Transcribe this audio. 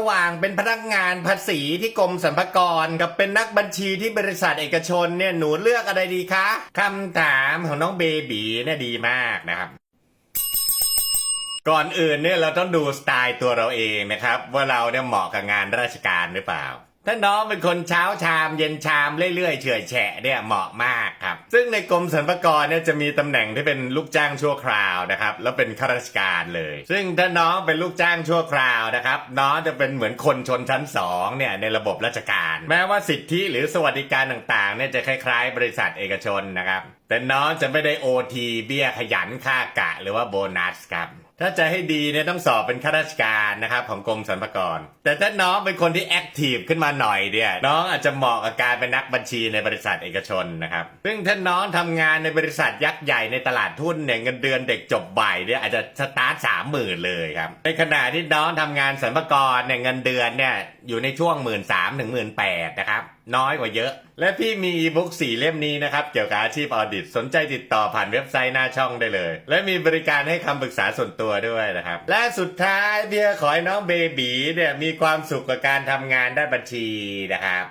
ระหว่างเป็นพนักงานภาษีที่กรมสรรพากรกับเป็นนักบัญชีที่บริษัทเอกชนเนี่ยหนูเลือกอะไรดีคะคำถามของน้องเบบีเนี่ยดีมากนะครับ ก่อนอื่นเนี่ยเราต้องดูสไตล์ตัวเราเองนะครับ ว่าเราเนี่ยเหมาะกับงานราชการหรือเปล่า ถ้าน้องเป็นคนเช้าชามเย็นชามเรื่อยๆเฉื่อยแฉะเนี่ยเหมาะมาก ซึ่งในกรมสรรพากรเนี่ยจะมีตำแหน่งที่เป็นลูกจ้างชั่วคราวนะครับ แล้วเป็นข้าราชการเลย ซึ่งถ้าน้องเป็นลูกจ้างชั่วคราวนะครับ น้องจะเป็นเหมือนคนชนชั้นสองเนี่ยในระบบราชการ แม้ว่าสิทธิหรือสวัสดิการต่างๆเนี่ยจะคล้ายๆ บริษัทเอกชนนะครับ แต่น้องจะไม่ได้โอทีเบี้ยขยันค่ากะหรือว่าโบนัสครับ ถ้าจะให้ดีเนี่ยต้องสอบเป็นข้าราชการนะครับของกรมสรรพากร แต่ถ้าน้องเป็นคนที่แอคทีฟขึ้นมาหน่อยเนี่ยน้องอาจจะเหมาะกับการเป็นนักบัญชีในบริษัทเอกชนนะครับซึ่งถ้าน้องทำงานในบริษัทยักษ์ใหญ่ในตลาดทุนเนี่ยเงินเดือนเด็กจบใบเนี่ยอาจจะสตาร์ทสามหมื่นเลยครับในขณะที่น้องทำงานสรรพากรเนี่ยเงินเดือนเนี่ยอยู่ในช่วงหมื่นสามถึงหมื่นแปดนะครับน้อยกว่าเยอะ และพี่มีอีบุ๊กสี่เล่มนี้นะครับ เกี่ยวกับอาชีพออดิตสนใจติดต่อผ่านเว็บไซต์หน้าช่องได้เลย และมีบริการให้คำปรึกษาส่วนตัวตัวด้วยนะครับ และสุดท้ายเบียร์ขอให้น้องเบบีเนี่ยมีความสุขกับการทำงานด้านบัญชีนะครับ